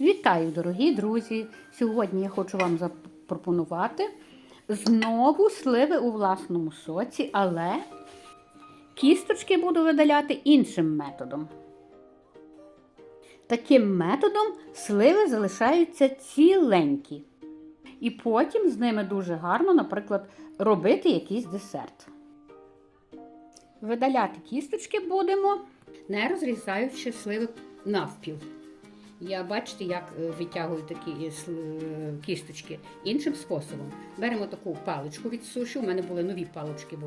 Вітаю, дорогі друзі! Сьогодні я хочу вам запропонувати знову сливи у власному соці, але кісточки буду видаляти іншим методом. Таким методом сливи залишаються ціленькі. І потім з ними дуже гарно, наприклад, робити якийсь десерт. Видаляти кісточки будемо, не розрізаючи сливи навпіл. Я бачите, як е, витягую такі е, е, кісточки іншим способом. Беремо таку паличку від суші. У мене були нові палички, бо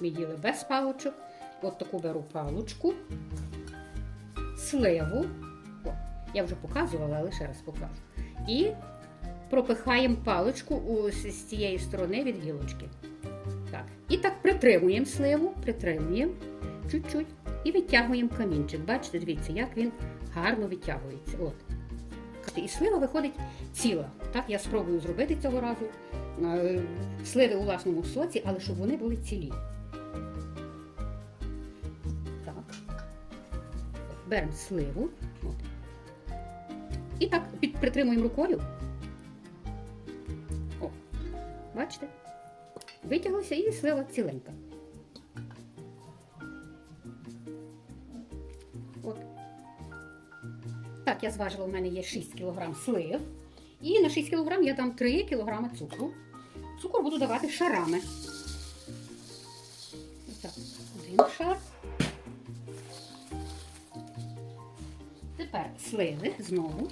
ми їли без паличок. От таку беру паличку, сливу. О, я вже показувала, але ще раз покажу. І пропихаємо паличку з цієї сторони від гілочки. Так. І так притримуємо сливу, притримуємо чуть-чуть і витягуємо камінчик. Бачите, дивіться, як він гарно витягується. От. І слива виходить ціла. Так, я спробую зробити цього разу е, сливи у власному соці, але щоб вони були цілі. Так. Беремо сливу. От. І так під, притримуємо рукою. О, бачите? Витяглося і слива ціленька. Так, я зважила, у мене є 6 кг слив. І на 6 кг я дам 3 кг цукру. Цукор буду давати шарами. Так, один шар. Тепер сливи знову.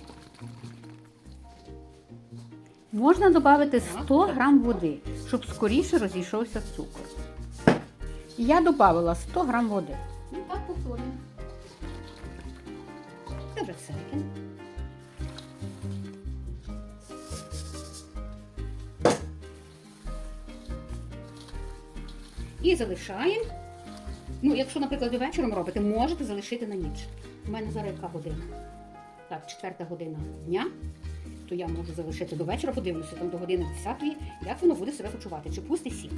Можна додати 100 грам води, щоб скоріше розійшовся цукор. Я додала 100 грам води. І так повторюємо. Вже все. І залишаємо. Ну, якщо, наприклад, ви вечором робите, можете залишити на ніч. У мене зараз яка година? Так, четверта година дня. То я можу залишити до вечора, подивлюся там до години 10 як воно буде себе почувати. Чи пустить сік.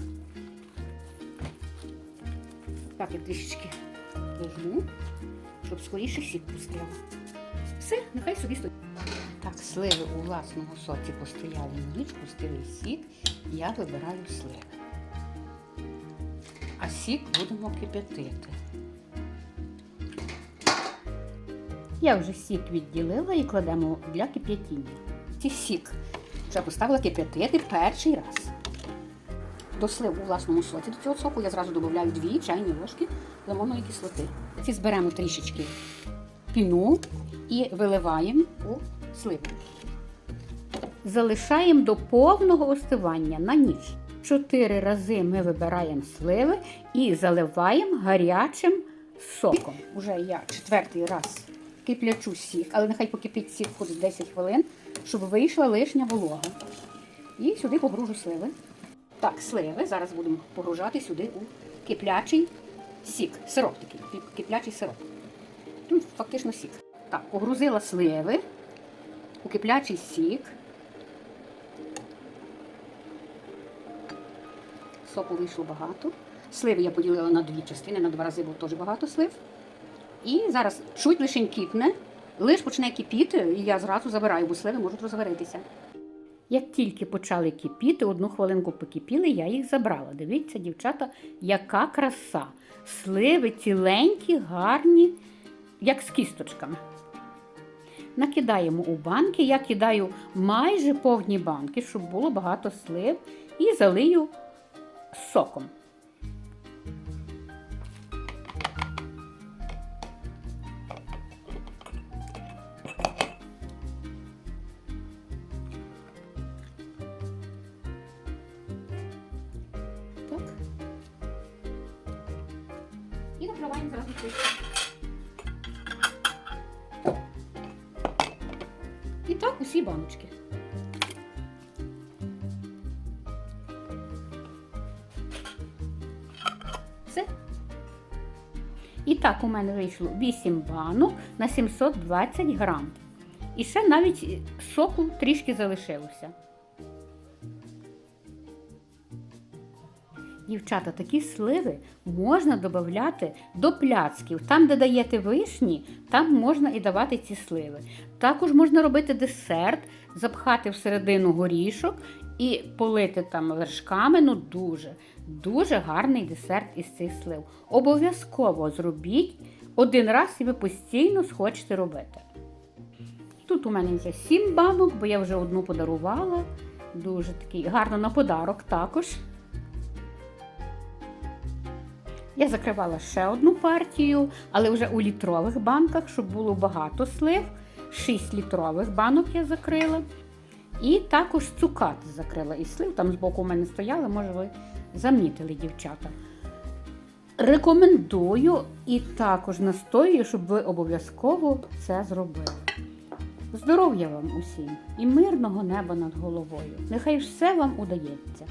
Так, я трішечки дожму, щоб скоріше сік пустила. Все, нехай собі стоїть. Так, сливи у власному соці постояли ніч, пустили сік. Я вибираю сливи. А сік будемо кип'ятити. Я вже сік відділила і кладемо для кип'ятіння. Ці сік вже поставила кип'ятити перший раз. До слив у власному соці до цього соку я зразу додаю 2 чайні ложки лимонної кислоти. Ці зберемо трішечки піну і виливаємо у сливу. Залишаємо до повного остивання на ніч. Чотири рази ми вибираємо сливи і заливаємо гарячим соком. Уже я четвертий раз киплячу сік, але нехай покипить сік хоч 10 хвилин, щоб вийшла лишня волога. І сюди погружу сливи. Так, сливи. Зараз будемо погружати сюди у киплячий сік. Сироп такий, киплячий сироп. Фактично сік. Так, погрузила сливи у киплячий сік. Соку вийшло багато. Сливи я поділила на дві частини, на два рази, бо теж багато слив. І зараз чуть лише кипне, лиш почне кипіти, і я зразу забираю, бо сливи можуть розваритися. Як тільки почали кипіти, одну хвилинку покипіли, я їх забрала. Дивіться, дівчата, яка краса. Сливи ціленькі, гарні, як з кісточками. Накидаємо у банки. Я кидаю майже повні банки, щоб було багато слив, і залию соком. Так. І накриваємо зразу кришкою. І так баночки. Все. І так у мене вийшло 8 банок на 720 грам. І ще навіть соку трішки залишилося. Дівчата, такі сливи можна додати до пляцків. Там, де даєте вишні, там можна і давати ці сливи. Також можна робити десерт, запхати всередину горішок і полити там вершками. Ну дуже, дуже гарний десерт із цих слив. Обов'язково зробіть один раз і ви постійно схочете робити. Тут у мене вже 7 банок, бо я вже одну подарувала. Дуже такий гарно на подарок також. Я закривала ще одну партію, але вже у літрових банках, щоб було багато слив. 6 літрових банок я закрила. І також цукат закрила із слив. Там збоку у мене стояли, може ви замітили, дівчата. Рекомендую і також настоюю, щоб ви обов'язково це зробили. Здоров'я вам усім і мирного неба над головою. Нехай все вам удається.